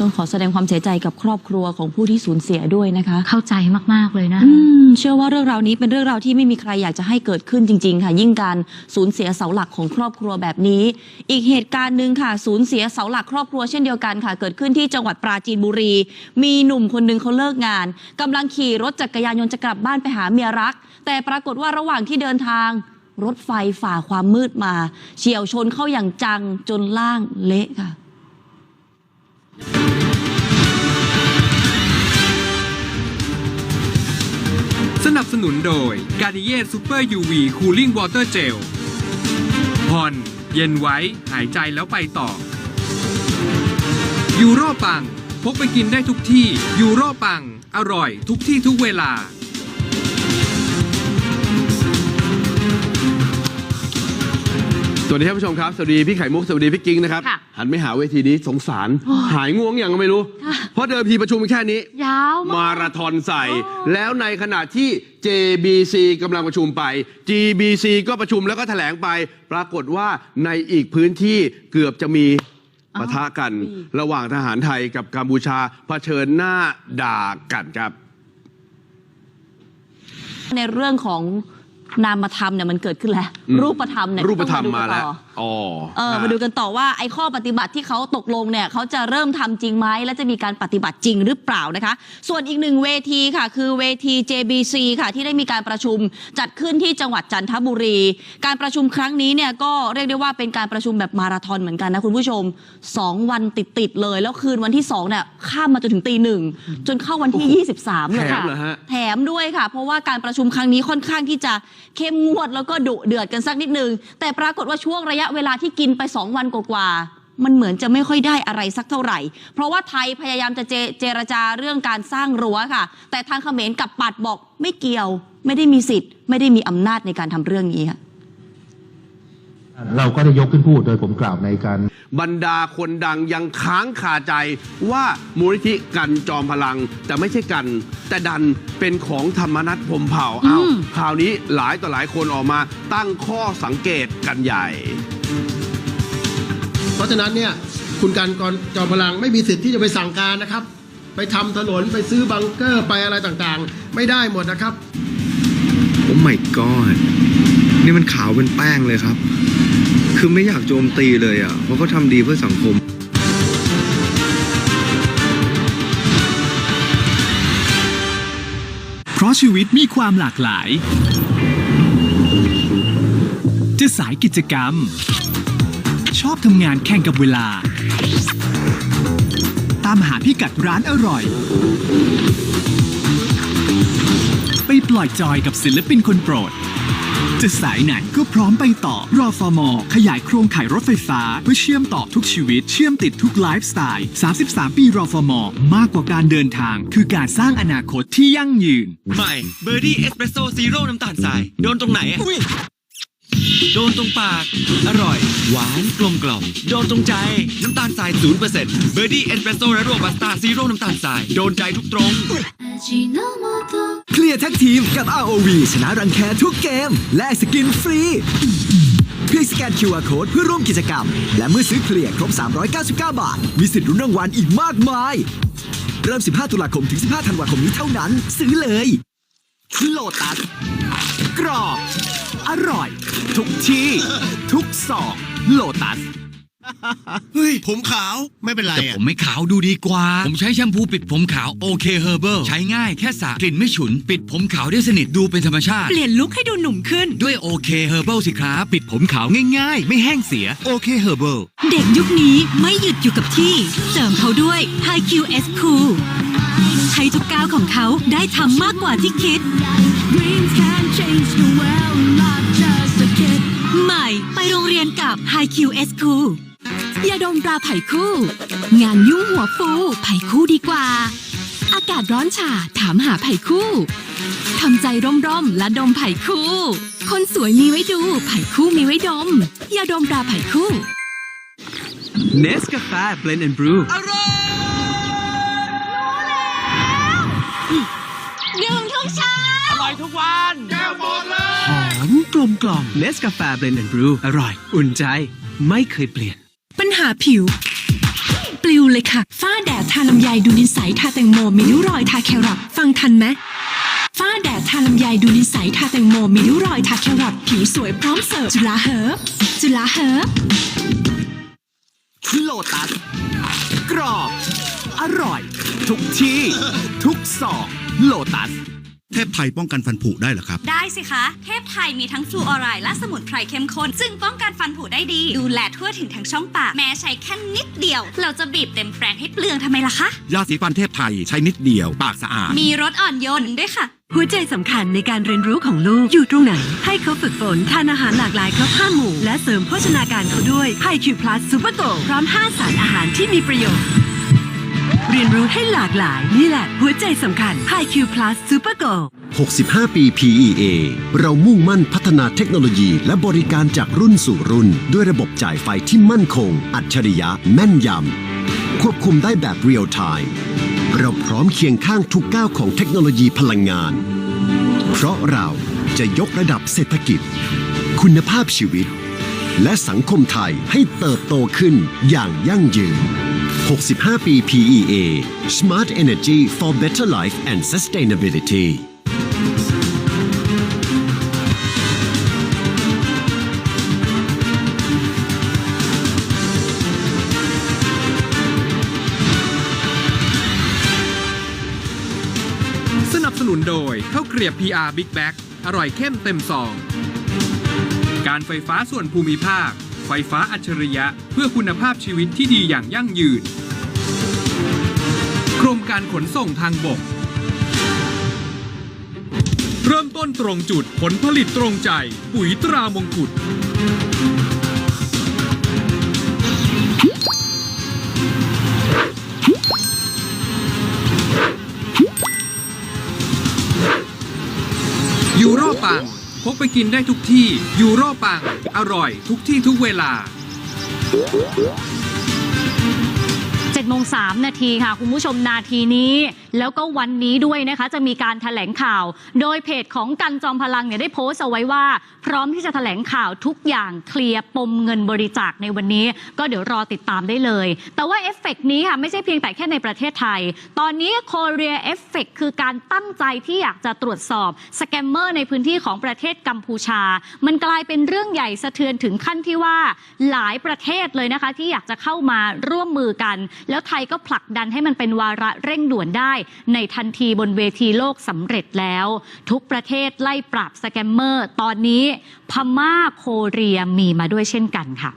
ต้องขอแสดงความเสียใจกับครอบครัวของผู้ที่สูญเสียด้วยนะคะเข้าใจมากๆเลยนะ อืมเชื่อว่าเรื่องราวนี้เป็นเรื่องราวที่ไม่มีใครอยากจะให้เกิดขึ้นจริง ๆ ค่ะ ยิ่งการสูญเสียเสาหลักของครอบครัวแบบนี้ อีกเหตุการณ์หนึ่งค่ะ สูญเสียเสาหลักครอบครัวเช่นเดียวกันค่ะ เกิดขึ้นที่จังหวัดปราจีนบุรี มีหนุ่มคนหนึงเขาเลิกงานกำลังขี่รถจักรยานยนต์จะกลับบ้านไปหาเมียรัก แต่ปรากฏว่าระหว่างที่เดินทาง รถไฟฝ่าความมืดมา เฉียวชนเข้าอย่างจังจนล่างเละค่ะ บสนุนโดย g a r n i e r Super UV Cooling Water Gel ผ่อนเย็นไว้ หายใจแล้วไปต่อ ยูโรปัง พกไปกินได้ทุกที่ ยูโรปัง อร่อยทุกที่ทุกเวลา วัสดีท่านผู้ชมครับ สวัสดีพี่ไข่มุก สวัสดีพี่กิ้งนะครับ ค่ะหันไปหาเวทีนี้สงสารหายง่วงอย่างก็ไม่รู้เพราะเดิมทีประชุมแค่นี้ ยาวมากมาราธอนใส่แล้วในขณะที่ JBC กำลังประชุมไป GBC ก็ประชุมแล้วก็แถลงไป ปรากฏว่าในอีกพื้นที่เกือบจะมีปะทะกัน ระหว่างทหารไทยกับกัมพูชาเผชิญหน้าด่ากันครับ ในเรื่องของ นามธรรมเนี่ยมันเกิดขึ้นแล้วอืมรูปธรรมเนี่ยรูปธรรมต้องมาดูกันแล้วต่ออ๋อเออมาดูกันต่อว่าไอ้ข้อปฏิบัติที่เขาตกลงเนี่ยเขาจะเริ่มทำจริงไหมและจะมีการปฏิบัติจริงหรือเปล่านะคะ ส่วนอีกหนึ่งเวทีค่ะ คือเวที JBC ค่ะ ที่ได้มีการประชุมจัดขึ้นที่จังหวัดจันทบุรี การประชุมครั้งนี้เนี่ยก็เรียกได้ว่าเป็นการประชุมแบบมาราธอนเหมือนกันนะคุณผู้ชม 2 วันติดๆเลย แล้วคืนวันที่2เนี่ยข้ามมาจนถึงตีหนึ่งจนเข้าวันที่ 23เลยแถมค่ะเหรอฮะแถมด้วยค่ะ เพราะว่าการประชุมครั้งนี้ค่อนข้างที่จะเข้มงวดแล้วก็ดุเดือดกันสักนิดนึง แต่ปรากฏว่าช่วงระยะเวลาที่กินไป 2 วันกว่ามันเหมือนจะไม่ค่อยได้อะไรสักเท่าไหร่ เพราะว่าไทยพยายามจะเจเจรจาเรื่องการสร้างรั้วค่ะ แต่ทางเขมรกับปัดบอกไม่เกี่ยว ไม่ได้มีสิทธิ์ ไม่ได้มีอำนาจในการทำเรื่องนี้ค่ะ เราก็ได้ยกขึ้นพูดโดยผมกล่าวในการ บรรดาคนดังยังค้างคาใจว่ามูลนิธิกันจอมพลัง แต่ไม่ใช่กัน แต่ดันเป็นของธรรมนัฐพรหมเผ่าอ้าวอืมคราวนี้หลายต่อหลายคนออกมาตั้งข้อสังเกตกันใหญ่ เพราะฉะนั้นเนี่ยคุณการกรจอมพลังไม่มีสิทธิ์ที่จะไปสั่งการนะครับ ไปทำถนนไปซื้อบังเกอร์ไปอะไรต่างๆ ไม่ได้หมดนะครับ โอ้ my god นี่มันขาวเป็นแป้งเลยครับ คือไม่อยากโจมตีเลยอะ เพราะเขาทำดีเพื่อสังคมเพราะชีวิตมีความหลากหลาย จะสายกิจกรรม ชอบทำงานแข่งกับเวลา ตามหาพิกัดร้านอร่อย ปปล่อยจอยกับศิลปินคนโปรด จะสายไหนก็พร้อมไปต่อรอฟอร์มอขยายโครงข่ายรถไฟฟ้า เพื่อเชื่อมต่อทุกชีวิต เชื่อมติดทุกไลฟ์สไตล์ 33 ปีรอฟอร์มอมากกว่าการเดินทาง คือการสร้างอนาคตที่ยั่งยืน ใหม่เบอร์ดี้เอสเปรสโซ่ซีโร่น้ำตาลทราย โดนตรงไหนอะโดนตรงปาก อร่อย หวานกลมกล่อม โดนตรงใจ น้ำตาลทราย0%เบอร์ดี้เอสเปรสโซ่และโรบัสต้าซีโร่น้ำตาลทราย โดนใจทุกตรง เคลียร์แท็กทีมกับ ROV ชนะรังแคทุกเกม และสกินฟรี เพียงสแกน QR Code เพื่อร่วมกิจกรรม และเมื่อซื้อเคลียร์ครบ 399 บาท มีสิทธิ์ลุ้นรางวัลอีกมากมาย เริ่ม 15 ตุลาคมถึง 15 ธันวาคมนี้เท่านั้น ซื้อเลยโลตัสกรอบ อร่อย ทุกที่ ทุกซองโลตัส เฮ้ยผมขาวไม่เป็นไรแต่อะผมไม่ขาวดูดีกว่า ผมใช้แชมพูปิดผมขาวโอเคเฮอร์เบิลใช้ง่ายแค่สระกลิ่นไม่ฉุน ปิดผมขาวได้สนิทดูเป็นธรรมชาติ เปลี่ยนลุคให้ดูหนุ่มขึ้น ด้วยโอเคเฮอร์เบิลสิครับ ปิดผมขาวง่ายๆ ไม่แห้งเสียโอเคเฮอร์เบิลเด็กยุคนี้ไม่หยุดอยู่กับที่ เสริมเขาด้วย High QS Cool ให้ทุกก้าวของเขาได้ทำมากกว่าที่คิดใหม่ไปโรงเรียนกับ High QS Cool ยาดมตราไผ่คู่ งานยุ่งหัวฟูไผ่คู่ดีกว่า อากาศร้อนฉาถามหาไผ่คู่ทำใจร่มๆและดมไผ่คู่ คนสวยมีไว้ดูไผ่คู่มีไว้ดมยาดมตราไผ่คู่เนสกาแฟเบลนด์แอนด์บรูอร่อยทุกวันหอมกลมกล่อมเนสกาแฟเบลนด์แอนด์บรูอร่อย อุ่นใจไม่เคยเปลี่ยนปัญหาผิว ปลิวเลยค่ะ ฝ้าแดดทาลำไยดูนิสัยทาแตงโมมีริ้วรอยทาแครอทฟังทันไหมฝ้าแดดทาลำไยดูนิสัยทาแตงโมมีริ้วรอยทาแครอทผิวสวยพร้อมเสิร์ฟจุฬาเฮิร์บจุฬาเฮิร์บโลตัสกรอบ อร่อย ทุกที่ ทุกซองโลตัส เทพไทยป้องกันฟันผุได้เหรอครับ ได้สิคะ เทพไทยมีทั้งฟลูออไรด์และสมุนไพรเข้มข้นซึ่งป้องกันฟันผุได้ดี ดูแลทั่วถึงทั้งช่องปาก แม้ใช้แค่นิดเดียว เราจะบีบเต็มแปรงให้เปลืองทำไมล่ะคะ ยาสีฟันเทพไทยใช้นิดเดียว ปากสะอาด มีรสอ่อนโยนด้วยค่ะ หัวใจสำคัญในการเรียนรู้ของลูกอยู่ตรงไหน ให้เขาฝึกฝนทานอาหารหลากหลายครบห้าหมู่ และเสริมโภชนาการเขาด้วยไฮคิวพลัสซูเปอร์โกพร้อม 5 สารอาหารที่มีประโยชน์ เรียนรู้ให้หลากหลาย นี่แหละ หัวใจสำคัญไฮคิวพลัสซูเปอร์โก65 ปี PEA เรามุ่งมั่นพัฒนาเทคโนโลยีและบริการจากรุ่นสู่รุ่น ด้วยระบบจ่ายไฟที่มั่นคง อัจฉริยะแม่นยำ ควบคุมได้แบบเรียลไทม์เราพร้อมเคียงข้างทุกก้าวของเทคโนโลยีพลังงาน เพราะเราจะยกระดับเศรษฐกิจ คุณภาพชีวิต และสังคมไทยให้เติบโตขึ้นอย่างยั่งยืน 65 ปี PEA Smart Energy for Better Life and Sustainability สนับสนุนโดยข้าวเกรียบ PR Big Bag อร่อยเข้มเต็มซอง การไฟฟ้าส่วนภูมิภาค ไฟฟ้าอัจฉริยะ เพื่อคุณภาพชีวิตที่ดีอย่างยั่งยืนโครงการขนส่งทางบก เริ่มต้นตรงจุดผลผลิตตรงใจ ปุ๋ยตรามงกุฎ พกไปกินได้ทุกที่ยูโรปัง อร่อยทุกที่ทุกเวลา 7โมง3นาทีค่ะ คุณผู้ชมนาทีนี้ แล้วก็วันนี้ด้วยนะคะ จะมีการถแถลงข่าว โดยเพจของกันจอมพลังเนี่ยได้โพสต์เอาไว้ว่า พร้อมที่จะถแถลงข่าวทุกอย่างเคลียร์ปมเงินบริจาคในวันนี้ ก็เดี๋ยวรอติดตามได้เลย แต่ว่าเอฟเฟกต์นี้ค่ะไม่ใช่เพียงแต่แค่ในประเทศไทย ตอนนี้โคเรียเอฟเฟกคือการตั้งใจที่อยากจะตรวจสอบสแกมเมอร์ในพื้นที่ของประเทศกัมพูชา มันกลายเป็นเรื่องใหญ่สะเทือนถึงขั้นที่ว่าหลายประเทศเลยนะคะที่อยากจะเข้ามาร่วมมือกันแล้วไทยก็ผลักดันให้มันเป็นวาระเร่งด่วนได้ ในทันทีบนเวทีโลกสำเร็จแล้ว ทุกประเทศไล่ปราบสแกมเมอร์ ตอนนี้พม่าโคเรียมีมาด้วยเช่นกันค่ะ